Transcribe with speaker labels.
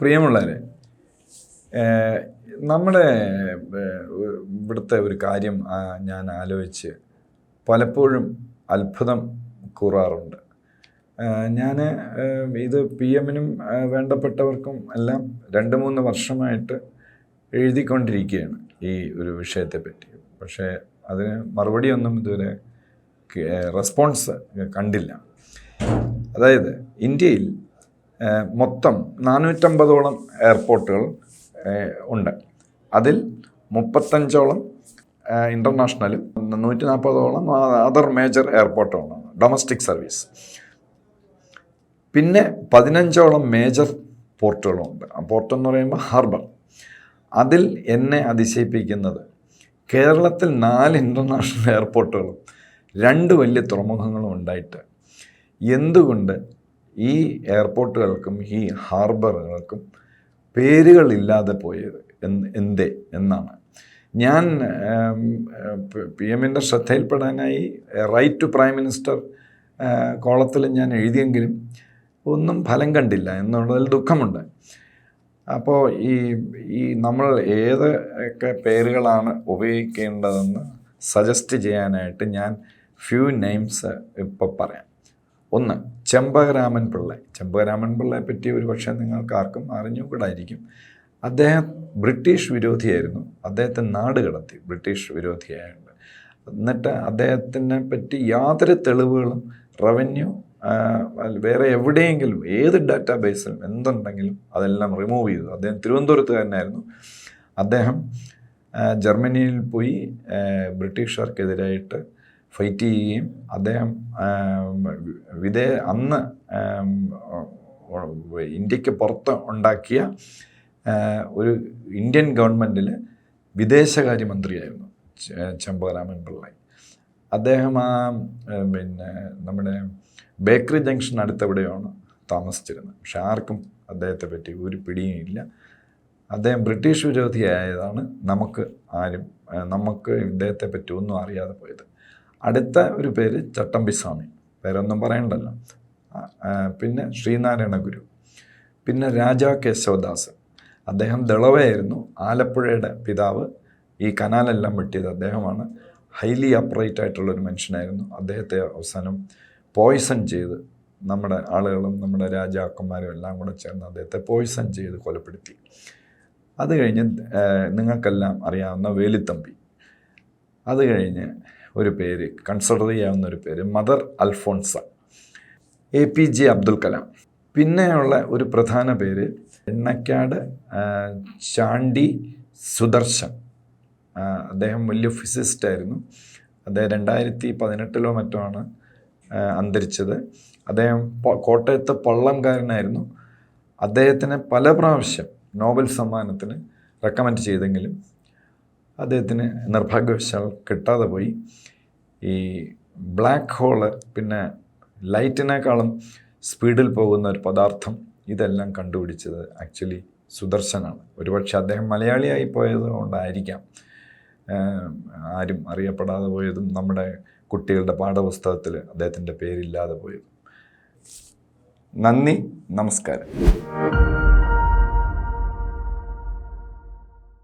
Speaker 1: പ്രിയമുള്ളവരെ നമ്മുടെ ഇവിടുത്തെ ഒരു കാര്യം ഞാൻ ആലോചിച്ച് പലപ്പോഴും അത്ഭുതം കൂറാറുണ്ട്. ഞാൻ ഇത് പി എമ്മിനും വേണ്ടപ്പെട്ടവർക്കും എല്ലാം രണ്ട് മൂന്ന് വർഷമായിട്ട് എഴുതിക്കൊണ്ടിരിക്കുകയാണ് ഈ ഒരു വിഷയത്തെപ്പറ്റി. പക്ഷേ അതിന് മറുപടിയൊന്നും ഇതുവരെ റെസ്പോൺസ് കണ്ടില്ല. അതായത് ഇന്ത്യയിൽ മൊത്തം നാനൂറ്റമ്പതോളം എയർപോർട്ടുകൾ ഉണ്ട്. അതിൽ മുപ്പത്തഞ്ചോളം ഇന്റർനാഷണലും നൂറ്റി നാൽപ്പതോളം അതർ മേജർ എയർപോർട്ടുകളാണ് ഡൊമസ്റ്റിക് സർവീസ് പിന്നെ പതിനഞ്ചോളം മേജർ പോർട്ടുകളുണ്ട് ആ പോർട്ട് എന്ന് പറയുമ്പോൾ ഹാർബർ അതിൽ എന്നെ അതിശയിപ്പിക്കുന്നത് കേരളത്തിൽ നാല് ഇന്റർനാഷണൽ എയർപോർട്ടുകളും രണ്ട് വലിയ തുറമുഖങ്ങളും ഉണ്ടായിട്ട് എന്തുകൊണ്ട് ഈ എയർപോർട്ടുകൾക്കും ഈ ഹാർബറുകൾക്കും പേരുകളില്ലാതെ പോയത് എന്തേ എന്നാണ്. ഞാൻ പി എമ്മിന്റെ ശ്രദ്ധയിൽപ്പെടാനായി റൈറ്റ് ടു പ്രൈം മിനിസ്റ്റർ കോളത്തിൽ ഞാൻ എഴുതിയെങ്കിലും ഒന്നും ഫലം കണ്ടില്ല എന്നുള്ളതിൽ ദുഃഖമുണ്ട്. അപ്പോൾ ഈ ഈ നമ്മൾ ഏതൊക്കെ പേരുകളാണ് ഉപയോഗിക്കേണ്ടതെന്ന് സജസ്റ്റ് ചെയ്യാനായിട്ട് ഞാൻ ഫ്യൂ നെയിംസ് ഇപ്പോൾ പറയാം. ഒന്ന് ചെമ്പകരാമൻ പിള്ള. ചെമ്പകരാമൻ പിള്ളയെ പറ്റി ഒരു പക്ഷേ നിങ്ങൾക്ക് ആർക്കും അറിഞ്ഞുകൂടായിരിക്കും. അദ്ദേഹം ബ്രിട്ടീഷ് വിരോധിയായിരുന്നു. അദ്ദേഹത്തെ നാട് കടത്തി ബ്രിട്ടീഷ് വിരോധിയായുണ്ട്. എന്നിട്ട് അദ്ദേഹത്തിനെ പറ്റി യാതൊരു തെളിവുകളും റവന്യൂ വേറെ എവിടെയെങ്കിലും ഏത് ഡാറ്റാ ബേസിലും എന്തുണ്ടെങ്കിലും അതെല്ലാം റിമൂവ് ചെയ്തു. അദ്ദേഹം തിരുവനന്തപുരത്ത് തന്നെയായിരുന്നു. അദ്ദേഹം ജർമ്മനിയിൽ പോയി ബ്രിട്ടീഷുകാർക്കെതിരായിട്ട് ഫൈറ്റ് ചെയ്യുകയും അദ്ദേഹം വിദേ അന്ന് ഇന്ത്യയ്ക്ക് പുറത്ത് ഉണ്ടാക്കിയ ഒരു ഇന്ത്യൻ ഗവൺമെന്റിൽ വിദേശകാര്യമന്ത്രിയായിരുന്നു ചെമ്പകരാമൻ പിള്ളൈ അദ്ദേഹം ആ, പിന്നെ നമ്മുടെ ബേക്കറി ജംഗ്ഷൻ അടുത്തെവിടെയാണ് താമസിച്ചിരുന്നത്. പക്ഷെ ആർക്കും അദ്ദേഹത്തെ പറ്റി ഒരു പിടിയും ഇല്ല. അദ്ദേഹം ബ്രിട്ടീഷ് വിരോധിയായതാണ് നമുക്ക് ആരും നമുക്ക് ഇദ്ദേഹത്തെ പറ്റി ഒന്നും അറിയാതെ പോയത്. അടുത്ത ഒരു പേര് ചട്ടമ്പിസ്വാമി പേരൊന്നും പറയണ്ടല്ലോ. പിന്നെ ശ്രീനാരായണ ഗുരു. പിന്നെ രാജാ കേശവദാസ്. അദ്ദേഹം ദളവയായിരുന്നു. ആലപ്പുഴയുടെ പിതാവ്. ഈ കനാലെല്ലാം വെട്ടിയത് അദ്ദേഹമാണ്. ഹൈലി അപ്രൈറ്റ് ആയിട്ടുള്ളൊരു മനുഷ്യനായിരുന്നു. അദ്ദേഹത്തെ അവസാനം പോയിസൺ ചെയ്ത് നമ്മുടെ ആളുകളും നമ്മുടെ രാജാക്കന്മാരും എല്ലാം കൂടെ ചേർന്ന് അദ്ദേഹത്തെ പോയിസൺ ചെയ്ത് കൊലപ്പെടുത്തി. അത് കഴിഞ്ഞ് നിങ്ങൾക്കെല്ലാം അറിയാവുന്ന വേലിത്തമ്പി. അത് കഴിഞ്ഞ് ഒരു പേര് കൺസിഡർ ചെയ്യാവുന്ന ഒരു പേര് mother Alphonsa. A P J Abdul Kalam. പിന്നെയുള്ള ഒരു പ്രധാന പേര് എണ്ണക്കാട് ചാണ്ടി സുദർശൻ. അദ്ദേഹം വലിയ ഫിസിസ്റ്റ് ആയിരുന്നു. അദ്ദേഹം രണ്ടായിരത്തി പതിനെട്ടിലോ മറ്റോ ആണ് അന്തരിച്ചത്. അദ്ദേഹം കോട്ടയത്തെ പള്ളംകാരനായിരുന്നു. അദ്ദേഹത്തിന് പല പ്രാവശ്യം നോബൽ സമ്മാനത്തിന് റെക്കമെൻഡ് ചെയ്തെങ്കിലും അദ്ദേഹത്തിന് നിർഭാഗ്യവശാൽ കിട്ടാതെ പോയി. ഈ ബ്ലാക്ക് ഹോൾ പിന്നെ ലൈറ്റിനേക്കാളും സ്പീഡിൽ പോകുന്ന ഒരു പദാർത്ഥം ഇതെല്ലാം കണ്ടുപിടിച്ചത് ആക്ച്വലി സുദർശനാണ്. ഒരുപക്ഷെ അദ്ദേഹം മലയാളിയായി പോയത് കൊണ്ടായിരിക്കാം. ആരും അറിയപ്പെടാതെ പോയതും നമ്മുടെ കുട്ടികളുടെ പാഠപുസ്തകത്തിൽ അദ്ദേഹത്തിന്റെ പേരില്ലാതെ പോയതും. നന്ദി നമസ്കാരം.